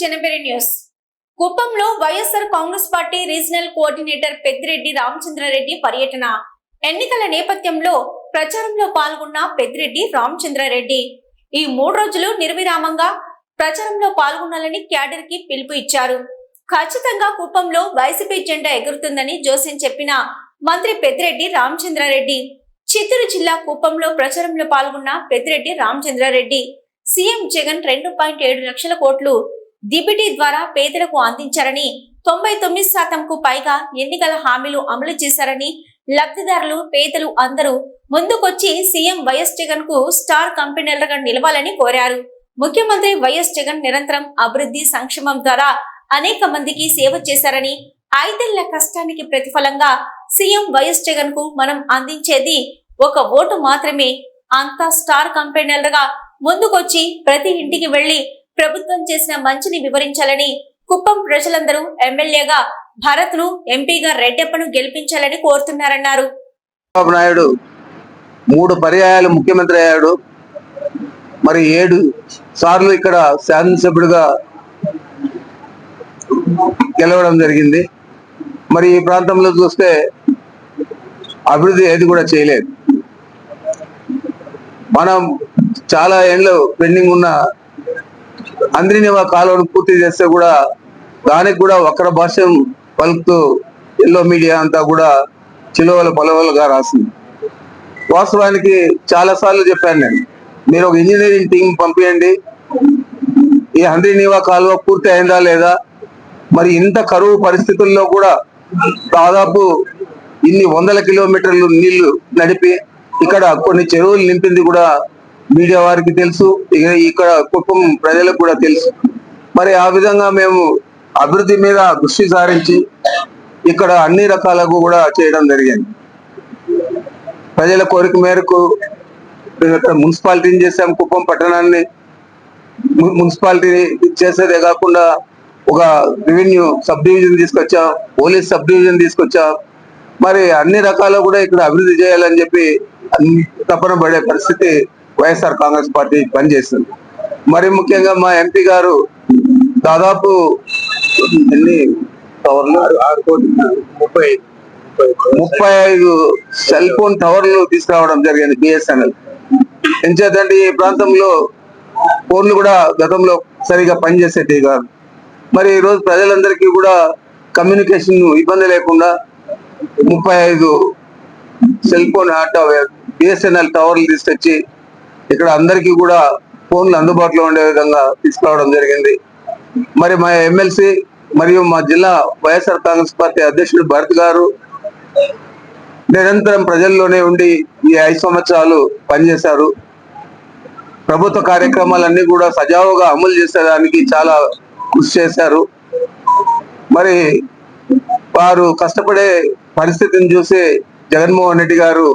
జనబెరి news. కుప్పంలో YSR Congress party regional coordinator Peddireddy Ramachandrareddy పర్యటన. ఎన్నికల నేపథ్యంలో ప్రచారంలో పాల్గొన్న పెద్దిరెడ్డి రామచంద్రారెడ్డి. ఈ మూడు రోజులు నిర్విరామంగా ప్రచారంలో పాల్గొనాలని క్యాడర్కి పిలుపు ఇచ్చారు. ఖచ్చితంగా కుప్పంలో వైసీపీ జెండా ఎగురుతుందని జోసెన్ చెప్పిన మంత్రి పెద్దిరెడ్డి రామచంద్రారెడ్డి. చిత్తూరు జిల్లా కుప్పంలో ప్రచారంలో పాల్గొన్న పెద్దిరెడ్డి రామచంద్రారెడ్డి. సీఎం జగన్ రెండు పాయింట్ ఏడు లక్షల కోట్లు డిబిటీ ద్వారా పేదలకు అందించారని తొంభై తొమ్మిది శాతంకు పైగా ఎన్నికల హామీలు అమలు చేశారని లబ్ధిదారులు పేదలు అందరూ ముందుకొచ్చి సీఎం వైఎస్ జగన్కు స్టార్ కంపెనీలుగా నిలవాలని కోరారు. ముఖ్యమంత్రి వైఎస్ జగన్ నిరంతరం అభివృద్ధి సంక్షేమం ద్వారా అనేక మందికి సేవ చేశారని ఐదేళ్ళ కష్టానికి ప్రతిఫలంగా సీఎం వైఎస్ జగన్కు మనం అందించేది ఒక ఓటు మాత్రమే. అంతా స్టార్ కంపెనీలుగా ముందుకొచ్చి ప్రతి ఇంటికి వెళ్ళి ప్రభుత్వం చేసిన మంచిని వివరించాలని కుప్పం ప్రజలందరూ ఎమ్మెల్యేగా భరత్ను ఎంపీగా రెడ్డెప్పను గెలిపించాలని కోరుతున్నారన్నారు. నాయుడు మూడు పర్యాయాలు ముఖ్యమంత్రి అయ్యాడు. మరి ఏడు సార్లు ఇక్కడ శాసనసభ్యుడిగా గెలవడం జరిగింది. మరి ఈ ప్రాంతంలో చూస్తే అభివృద్ధి ఏది కూడా చేయలేదు. మనం చాలా ఏళ్ళు పెండింగ్ ఉన్న అంద్రినివా కాలువను పూర్తి చేస్తే కూడా దానికి కూడా వక్ర భాష్యం పలుకుతూ ఎల్లో మీడియా అంతా కూడా చిలువలు పొలవలుగా రాసింది. వాస్తవానికి చాలా సార్లు చెప్పాను నేను మీరు ఒక ఇంజనీరింగ్ టీం పంపించండి ఈ హంద్రీనివా కాలువ పూర్తి అయిందా లేదా? మరి ఇంత కరువు పరిస్థితుల్లో కూడా దాదాపు ఇన్ని వందల కిలోమీటర్లు నీళ్ళు నడిపి ఇక్కడ కొన్ని చెరువులు నింపింది కూడా మీడియా వారికి తెలుసు ఇక్కడ కుటుంబం ప్రజలకు కూడా తెలుసు. మరి ఆ విధంగా మేము అభివృద్ధి మీద దృష్టి సారించి ఇక్కడ అన్ని రకాలకు కూడా చేయడం జరిగింది. ప్రజల కోరిక మేరకు ఇక్కడ మున్సిపాలిటీని చేసాం కుప్పం పట్టణాన్ని మున్సిపాలిటీని మున్సిపాలిటీ చేసేదే కాకుండా ఒక రెవెన్యూ సబ్ డివిజన్ తీసుకొచ్చాం పోలీస్ సబ్ డివిజన్ తీసుకొచ్చాం. మరి అన్ని రకాల కూడా ఇక్కడ అభివృద్ధి చేయాలని చెప్పి తపన పడే పరిస్థితి వైఎస్ఆర్ కాంగ్రెస్ పార్టీ పనిచేస్తుంది. మరి ముఖ్యంగా మా ఎంపీ గారు దాదాపు ఎన్ని టవర్లు? ముప్పై ముప్పై ఐదు సెల్ ఫోన్ టవర్లు తీసుకురావడం జరిగింది బిఎస్ఎన్ఎల్. ఎంచేతంటే ఈ ప్రాంతంలో ఫోన్లు కూడా గతంలో సరిగా పనిచేసేటివి కాదు. మరి ఈ రోజు ప్రజలందరికీ కూడా కమ్యూనికేషన్ ఇబ్బంది లేకుండా ముప్పై ఐదు సెల్ ఫోన్ బిఎస్ఎన్ఎల్ టవర్లు తీసుకొచ్చి ఇక్కడ అందరికీ కూడా ఫోన్లు అందుబాటులో ఉండే విధంగా తీసుకురావడం జరిగింది. మరి మా ఎమ్మెల్సీ మరియు మా జిల్లా వైఎస్ఆర్ కాంగ్రెస్ పార్టీ అధ్యక్షుడు భరత్ గారు నిరంతరం ప్రజల్లోనే ఉండి ఈ ఐదు సంవత్సరాలు పనిచేశారు. ప్రభుత్వ కార్యక్రమాలన్నీ కూడా సజావుగా అమలు చేసేదానికి చాలా కృషి చేశారు. మరి వారు కష్టపడే పరిస్థితిని చూసి జగన్మోహన్ రెడ్డి గారు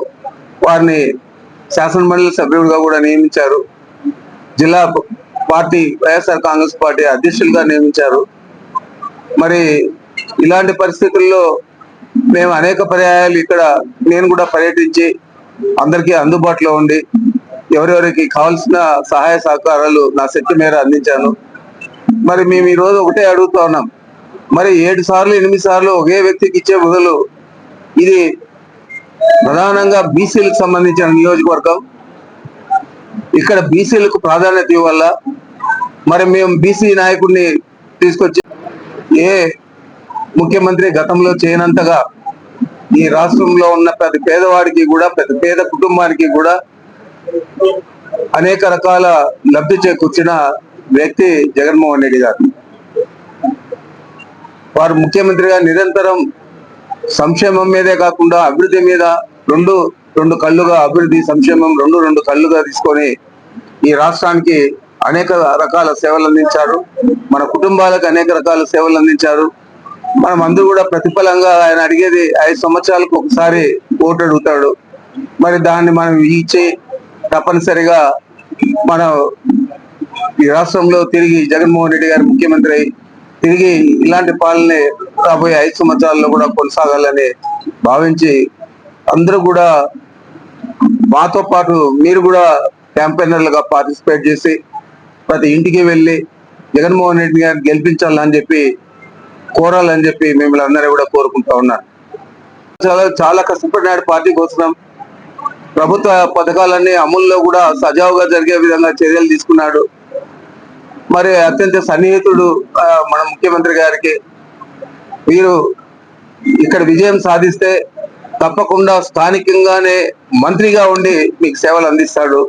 వారిని శాసనమండలి సభ్యుడిగా కూడా నియమించారు. జిల్లా పార్టీ వైఎస్ఆర్ కాంగ్రెస్ పార్టీ అధ్యక్షులుగా నియమించారు. మరి ఇలాంటి పరిస్థితుల్లో మేము అనేక పర్యాయాలు ఇక్కడ నేను కూడా పర్యటించి అందరికీ అందుబాటులో ఉండి ఎవరెవరికి కావాల్సిన సహాయ సహకారాలు నా శక్తి మేర అందించాను. మరి మేము ఈరోజు ఒకటే అడుగుతా ఉన్నాం. మరి ఏడు సార్లు ఎనిమిది సార్లు ఒకే వ్యక్తికి ఇచ్చే బదులు ఇది ప్రధానంగా బీసీలకు సంబంధించిన నియోజకవర్గం. ఇక్కడ బీసీలకు ప్రాధాన్యత ఇవ్వాల. మరి మేము బీసీ నాయకుడిని తీసుకొచ్చి ఏ ముఖ్యమంత్రి గతంలో చేయనంతగా ఈ రాష్ట్రంలో ఉన్న ప్రతి పేదవాడికి కూడా ప్రతి పేద కుటుంబానికి కూడా అనేక రకాల లబ్ధి చేకూర్చిన వ్యక్తి జగన్మోహన్ రెడ్డి గారు. వారు ముఖ్యమంత్రిగా నిరంతరం సంక్షేమం మీదే కాకుండా అభివృద్ధి మీద రెండు రెండు కళ్ళుగా అభివృద్ధి సంక్షేమం రెండు రెండు కళ్ళుగా తీసుకొని ఈ రాష్ట్రానికి అనేక రకాల సేవలు అందించారు. మన కుటుంబాలకు అనేక రకాల సేవలు అందించారు. మనం అందరూ కూడా ప్రతిఫలంగా ఆయన అడిగేది ఐదు సంవత్సరాలకు ఒకసారి ఓటు అడుగుతాడు. మరి దాన్ని మనం ఇచ్చి తప్పనిసరిగా మనం ఈ రాష్ట్రంలో తిరిగి జగన్మోహన్ రెడ్డి గారు ముఖ్యమంత్రి తిరిగి ఇలాంటి పాలనే రాబోయే ఐదు సంవత్సరాల్లో కూడా కొనసాగాలని భావించి అందరూ కూడా మాతో పాటు మీరు కూడా క్యాంపెయినర్లుగా పార్టిసిపేట్ చేసి ప్రతి ఇంటికి వెళ్ళి జగన్మోహన్ రెడ్డి గారు గెలిపించాలని చెప్పి కోరాలని చెప్పి మిమ్మల్ని అందరూ కూడా కోరుకుంటా ఉన్నాను చాలా చాలా కష్టపడినాడు పార్టీ కోసం ప్రభుత్వ పథకాలన్నీ అమల్లో కూడా సజావుగా జరిగే విధంగా చర్యలు తీసుకున్నాడు. మరి అత్యంత సన్నిహితుడు మన ముఖ్యమంత్రి గారికి వీరు ఇక్కడ విజయం సాధిస్తే తప్పకుండా స్థానికంగానే మంత్రిగా ఉండి మీకు సేవలు అందిస్తాడు.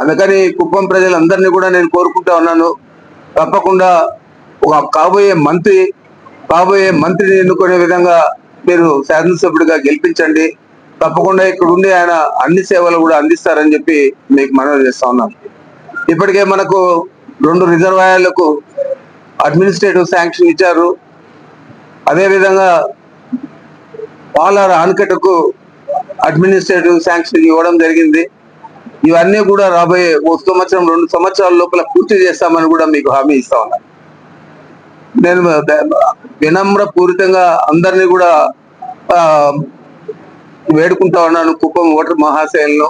అందుకని కుప్పం ప్రజలందరినీ కూడా నేను కోరుకుంటా ఉన్నాను. తప్పకుండా ఒక కాబోయే మంత్రి కాబోయే మంత్రిని ఎన్నుకునే విధంగా మీరు శాసనసభ్యుడిగా గెలిపించండి. తప్పకుండా ఇక్కడ ఉండి ఆయన అన్ని సేవలు కూడా అందిస్తారని చెప్పి మీకు మనవి చేస్తా ఉన్నాను ఇప్పటికే మనకు రెండు రిజర్వాయర్లకు అడ్మినిస్ట్రేటివ్ శాంక్షన్ ఇచ్చారు. అదేవిధంగా పాలార్ ఆనకట్టకు అడ్మినిస్ట్రేటివ్ శాంక్షన్ ఇవ్వడం జరిగింది. ఇవన్నీ కూడా రాబోయే ఒక సంవత్సరం రెండు సంవత్సరాల లోపల పూర్తి చేస్తామని కూడా మీకు హామీ ఇస్తా ఉన్నాను నేను వినమ్ర పూరితంగా అందరినీ కూడా వేడుకుంటా ఉన్నాను కుప్పం ఓటర్ మహాశయంలో.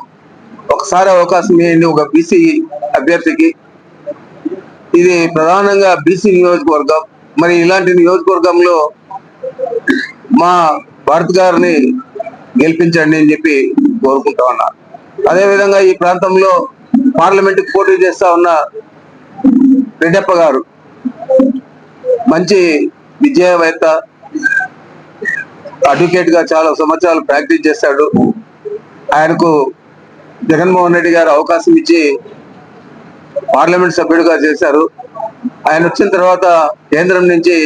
ఒకసారి అవకాశం ఇవ్వండి ఒక బీసీ అభ్యర్థికి. ఇది ప్రధానంగా బీసీ నియోజకవర్గం. మరి ఇలాంటి నియోజకవర్గంలో మా భారత్ గారిని గెలిపించండి అని చెప్పి కోరుకుంటా ఉన్నా. అదేవిధంగా ఈ ప్రాంతంలో పార్లమెంట్ పోటీ చేస్తా ఉన్న రెడ్డప్ప గారు మంచి విజయవేత్త అడ్వకేట్గా చాలా సంవత్సరాలు ప్రాక్టీస్ చేశాడు ఆయనకు జగన్మోహన్ రెడ్డి గారు అవకాశం ఇచ్చి పార్లమెంట్ సభ్యుడిగా చేశారు. ఆయన వచ్చిన తర్వాత కేంద్రం నుంచి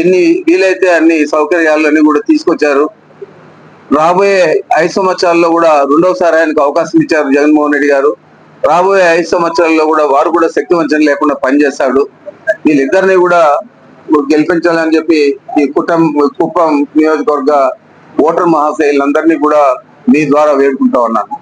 ఎన్ని వీలైతే అన్ని సౌకర్యాలన్నీ కూడా తీసుకొచ్చారు. రాబోయే ఐదు సంవత్సరాల్లో కూడా రెండవసారి ఆయనకు అవకాశం ఇచ్చారు జగన్మోహన్ రెడ్డి గారు. రాబోయే ఐదు సంవత్సరాల్లో కూడా వారు కూడా శక్తి వంచన లేకుండా పనిచేస్తాడు. వీళ్ళిద్దరిని కూడా గెలిపించాలని చెప్పి ఈ కుటుంబ కుప్పం నియోజకవర్గ ఓటర్ మహాశైలందరినీ కూడా మీ ద్వారా వేడుకుంటా ఉన్నాను.